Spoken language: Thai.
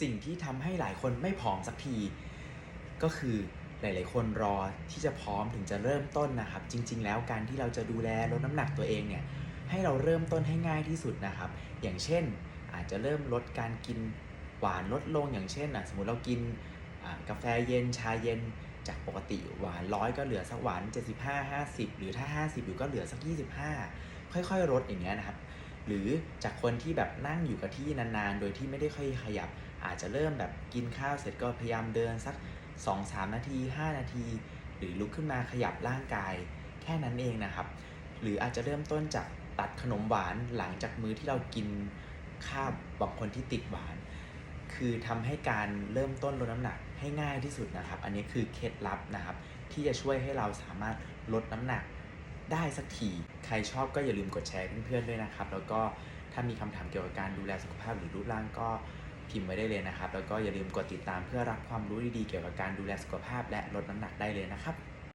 สิ่งที่ทำให้หลายคนไม่ผอมสักที ก็คือหลาย ๆ คนรอที่จะพร้อมถึงจะเริ่มต้นนะครับ จริง ๆ แล้วการที่เราจะดูแลลดน้ำหนักตัวเองเนี่ยให้เราเริ่มต้นให้ง่ายที่สุดนะครับ อย่างเช่น อาจจะเริ่มลดการกินหวานลดลงอย่างเช่นอะสมมติเรากินกาแฟเย็นชาเย็นจากปกติหวานร้อยก็เหลือสักหวาน75 50 หรือถ้า 50 อยู่ก็เหลือสัก 25 ค่อย ๆ ลดอย่างเงี้ยนะครับ หรือจากคนที่แบบนั่งอยู่กับที่นานๆ โดยที่ไม่ได้ค่อยขยับ อาจจะเริ่มแบบกินข้าวเสร็จก็พยายามเดินสัก 2-3 นาที 5 นาที หรือลุกขึ้นมาขยับร่างกาย แค่นั้นเองนะครับ หรืออาจจะเริ่มต้นจากตัดขนมหวานหลังจากมื้อที่เรากินข้าวบางคนที่ติดหวาน คือทำให้การเริ่มต้นลดน้ำหนักให้ง่ายที่สุดนะครับ อันนี้คือเคล็ดลับนะครับ ที่จะช่วยให้เราสามารถลดน้ำหนัก ได้สักที ใครชอบก็อย่าลืมกดแชร์เพื่อนๆด้วยนะครับ แล้วก็ถ้ามีคำถามเกี่ยวกับการดูแลสุขภาพหรือรูปร่างก็พิมพ์ไว้ได้เลยนะครับ แล้วก็อย่าลืมกดติดตามเพื่อรับความรู้ดีๆเกี่ยวกับการดูแลสุขภาพและลดน้ำหนักได้เลยนะครับ